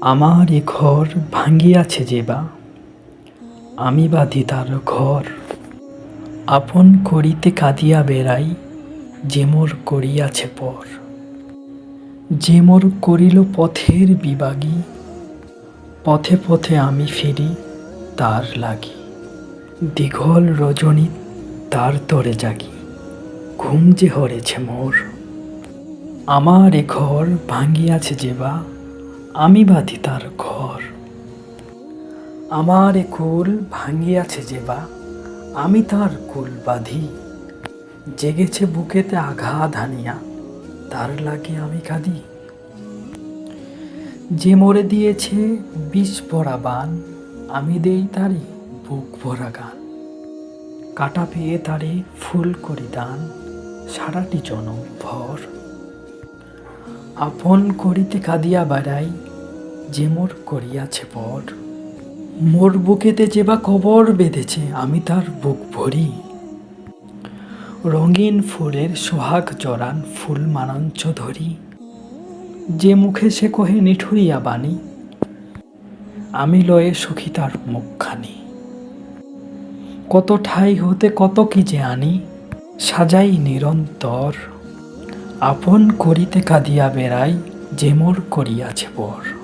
আমার এ ঘর ভাঙ্গিয়াছে যে বা। আমি বাঁধি তার ঘর। আপন করিতে কাঁদিয়া বেড়াই, যে মোর করিয়াছে পর। যে মোর করিল পথের বিবাগী পথে পথে আমি ফিরি তার লাগি। দীঘল রজনী তার তরে জাগি, ঘুম যে হরেছে মোর। আমার এ ঘর ভাঙ্গিয়াছে যে বা। আমি বাঁধি তার ঘর। আমার কুল ভাঙ্গিয়াছে যে বা, আমি তার কুল বাঁধি। জেগেছে বুকেতে আঘাত হানিয়া, তার লাগে আমি কাঁদি। যে মরে দিয়েছে বিষ ভরা বান, আমি দেই তারি বুক ভরা গান। কাটা পেয়ে তারে ফুল করি দান, সারাটি জনম ভর। আপন করিতে কাঁদিয়া বাড়াই, যে মোর করিয়াছে পর। মোর বুকেতে যে বা কবর বেঁধেছে, আমি তার বুক ভরি। রঙিন ফুলের সোহাগ জড়ান ফুল মানঞ্চ ধরি। যে মুখে সে কহে নিঠুরিয়া বাণী, আমি লয়ে সখী তার মুখখানি। কত ঠাই হতে কত কি যে আনি সাজাই নিরন্তর আপন করিতে কাঁদিয়া বেড়াই যে মোর করিয়াছে পর।